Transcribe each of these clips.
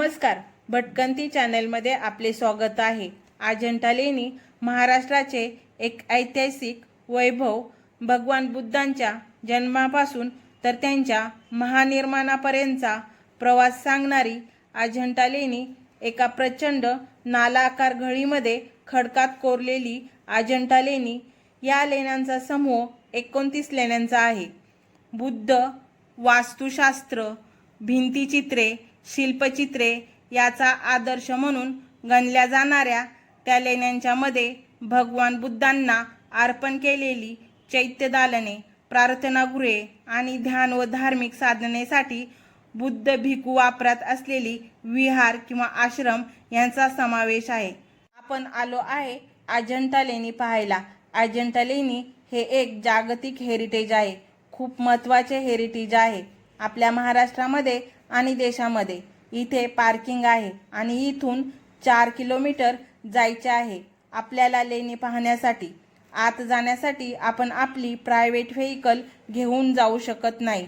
नमस्कार. भटकंती चॅनलमध्ये आपले स्वागत आहे. अजंठा लेणी महाराष्ट्राचे एक ऐतिहासिक वैभव भगवान बुद्धांच्या जन्मापासून तर त्यांच्या महानिर्माणापर्यंतचा प्रवास सांगणारी अजंठा लेणी एका प्रचंड नालाकार घडीमध्ये खडकात कोरलेली अजंठा लेणी या लेण्यांचा समूह एकोणतीस लेण्यांचा आहे. बुद्ध वास्तुशास्त्र भिंतीचित्रे शिल्पचित्रे याचा आदर्श म्हणून गणल्या जाणाऱ्या त्या लेण्यांच्यामध्ये भगवान बुद्धांना अर्पण केलेली चैत्य दालने प्रार्थनागृहे आणि ध्यान व धार्मिक साधनेसाठी बुद्ध भिकू वापरात असलेली विहार किंवा आश्रम यांचा समावेश आहे. आपण आलो आहे अजंठा लेणी पाहायला. अजंठा लेणी हे एक जागतिक हेरिटेज आहे. खूप महत्त्वाचे हेरिटेज आहे. आपल्या महाराष्ट्रामध्ये आणि देशामध्ये. इथे पार्किंग आहे आणि इथून चार किलोमीटर जायचे आहे आपल्याला लेणी पाहण्यासाठी. आत जाण्यासाठी आपण आपली प्रायव्हेट व्हेकल घेऊन जाऊ शकत नाही.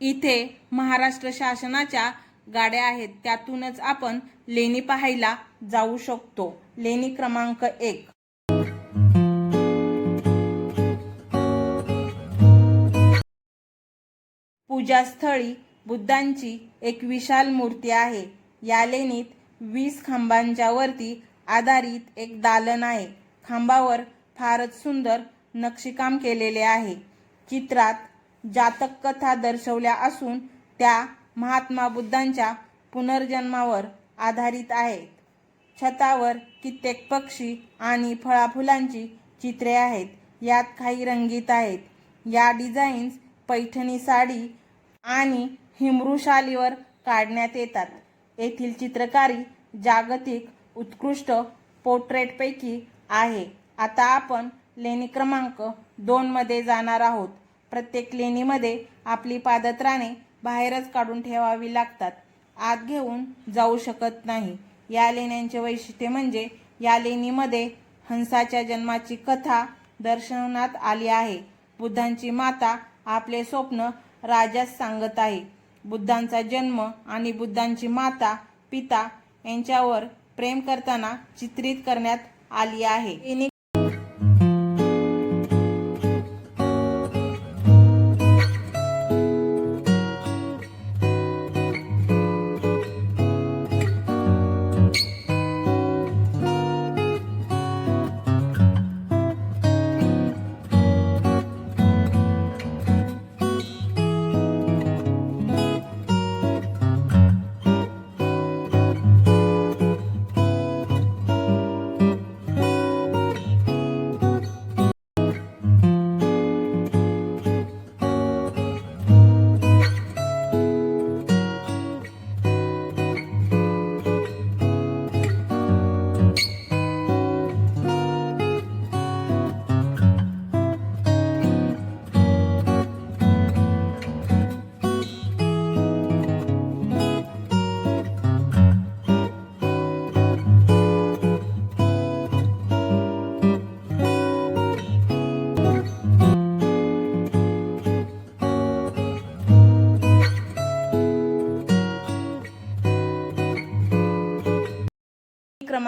इथे महाराष्ट्र शासनाच्या गाड्या आहेत त्यातूनच आपण लेणी पाहायला जाऊ शकतो. लेणी क्रमांक एक. पूजास्थळी बुद्धांची एक विशाल मूर्ती आहे. या लेणीत वीस खांबांच्या वरती आधारित एक दालन आहे. खांबावर फारच सुंदर नक्षीकाम केलेले आहे. चित्रात जातक कथा दर्शवल्या असून त्या महात्मा बुद्धांच्या पुनर्जन्मावर आधारित आहेत. छतावर कित्येक पक्षी आणि फळाफुलांची चित्रे आहेत. यात काही रंगीत आहेत. या डिझाईन्स पैठणी साडी आणि हिमरुशालीवर काढण्यात येतात. येथील चित्रकारी जागतिक उत्कृष्ट पोर्ट्रेटपैकी आहे. आता आपण लेणी क्रमांक दोनमध्ये जाणार आहोत. प्रत्येक लेणीमध्ये आपली पादत्राणे बाहेरच काढून ठेवावी लागतात. आत घेऊन जाऊ शकत नाही. या लेण्यांचे वैशिष्ट्य म्हणजे या लेणीमध्ये हंसाच्या जन्माची कथा दर्शवण्यात आली आहे. बुद्धांची माता आपले स्वप्न राजास सांगत आहे. बुद्धांचा जन्म आणि बुद्धांची माता पिता यांच्यावर प्रेम करताना चित्रित करण्यात आली आहे.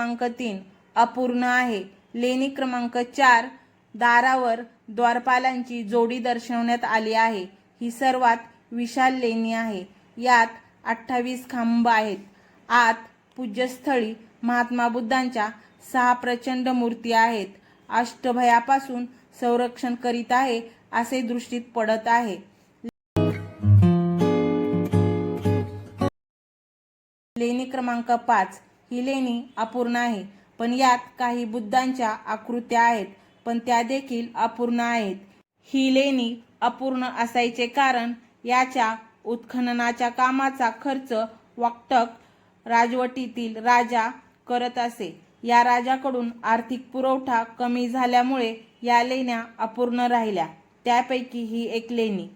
क्रमांक तीन अपूर्ण आहे. लेणी क्रमांक चार दारावर द्वारपालांची जोडी दर्शवण्यात आली आहे. ही सर्वात विशाल लेणी आहे. यात अठ्ठावीस खांब आहेत. आत पूज्यस्थळी महात्मा बुद्धांच्या सहा प्रचंड मूर्ती आहेत. अष्टभयापासून संरक्षण करीत आहे असे दृष्टीत पडत आहे. लेणी क्रमांक पाच ही लेणी अपूर्ण आहे. पण यात काही बुद्धांच्या आकृत्या आहेत पण त्या देखील अपूर्ण आहेत. ही लेणी अपूर्ण असायचे कारण याच्या उत्खननाच्या कामाचा खर्च वाक्टक राजवटीतील राजा करत असे. या राजाकडून आर्थिक पुरवठा कमी झाल्यामुळे या लेण्या अपूर्ण राहिल्या. त्यापैकी ही एक लेणी.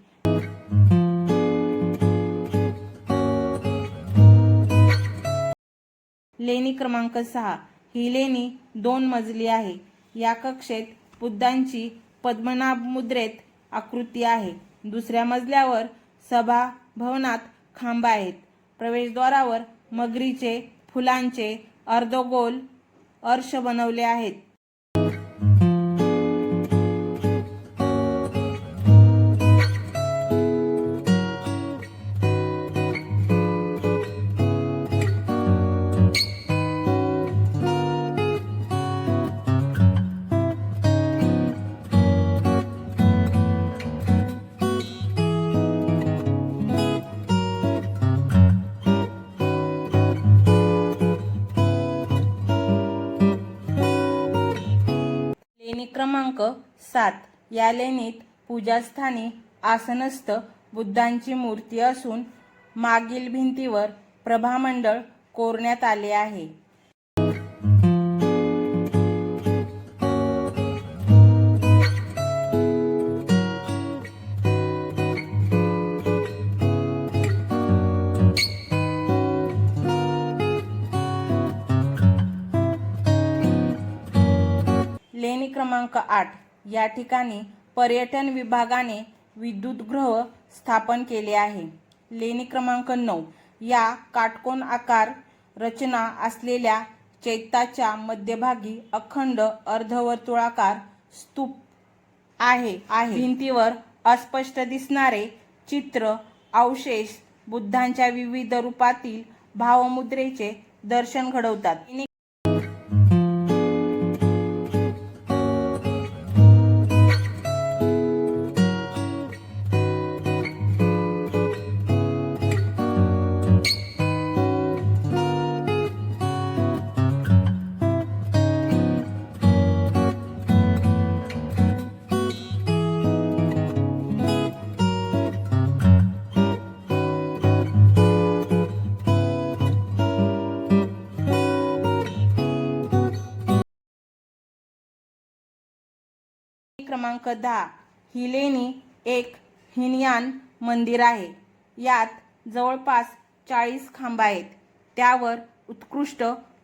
लेणी क्रमांक सहा. ही लेणी दोन मजली आहे. या कक्षेत बुद्धांची पद्मनाभ मुद्रेत आकृती आहे. दुसऱ्या मजल्यावर सभा भवनात खांब आहेत. प्रवेशद्वारावर मगरीचे फुलांचे अर्धगोल अर्श बनवले आहेत. क्रमांक सात. या लेणीत पूजास्थानी आसनस्थ बुद्धांची मूर्ती असून मागील भिंतीवर प्रभामंडळ कोरण्यात आले आहे. क्रमांक आठ. या ठिकाणी पर्यटन विभागाने विद्युतगृह स्थापन केले आहे. लेणी क्रमांक नऊ. या काटकोन आकार रचना असलेल्या चैत्याच्या मध्यभागी अखंड अर्धवर्तुळाकार स्तूप आहे. आहे. भिंतीवर अस्पष्ट दिसणारे चित्र अवशेष बुद्धांच्या विविध रूपातील भावमुद्रेचे दर्शन घडवतात. क्रमांक दहा ही लेणी एक हिनयान मंदिर आहे. यात जवळपास चाळीस खांब आहेत. त्यावर उत्कृष्ट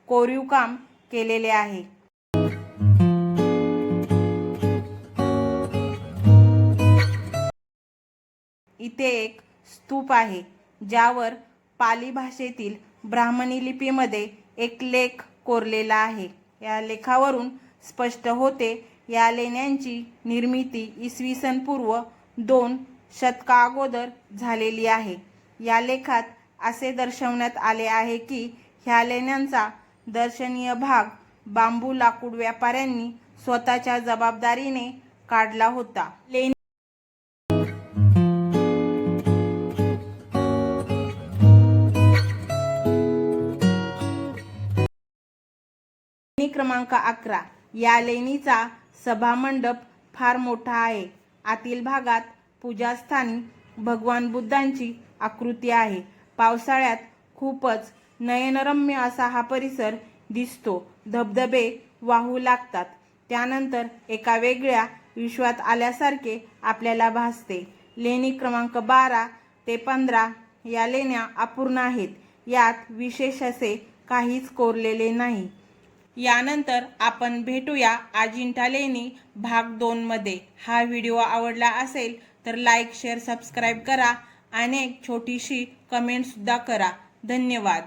कोरीव काम केलेले आहे. इथे एक स्तूप आहे ज्यावर पाली भाषेतील ब्राह्मणी लिपीमध्ये एक लेख कोरलेला आहे. या लेखावरून स्पष्ट होते या लेण्यांची निर्मिती इसवी सन पूर्व दोन शतकाअगोदर झालेली आहे. या लेखात असे दर्शवण्यात आले आहे की ह्या लेण्यांचा दर्शनीय भाग बांबू लाकूड व्यापाऱ्यांनी स्वतःच्या जबाबदारीने काढला होता. लेणी लेणी क्रमांक अकरा. या लेणीचा सभामंडप फार मोठा आहे. आतील भागात पूजास्थानी भगवान बुद्धांची आकृती आहे. पावसाळ्यात खूपच नयनरम्य असा हा परिसर दिसतो. धबधबे वाहू लागतात. त्यानंतर एका वेगळ्या विश्वात आल्यासारखे आपल्याला भासते. लेणी क्रमांक बारा ते पंधरा या लेण्या अपूर्ण आहेत. यात विशेष असे काहीच कोरलेले नाही. यानंतर आपण भेटूया अजिंठा लेणी भाग दोनमध्ये हा व्हिडिओ आवडला असेल तर लाईक शेअर सबस्क्राईब करा आणि एक छोटीशी कमेंटसुद्धा करा. धन्यवाद.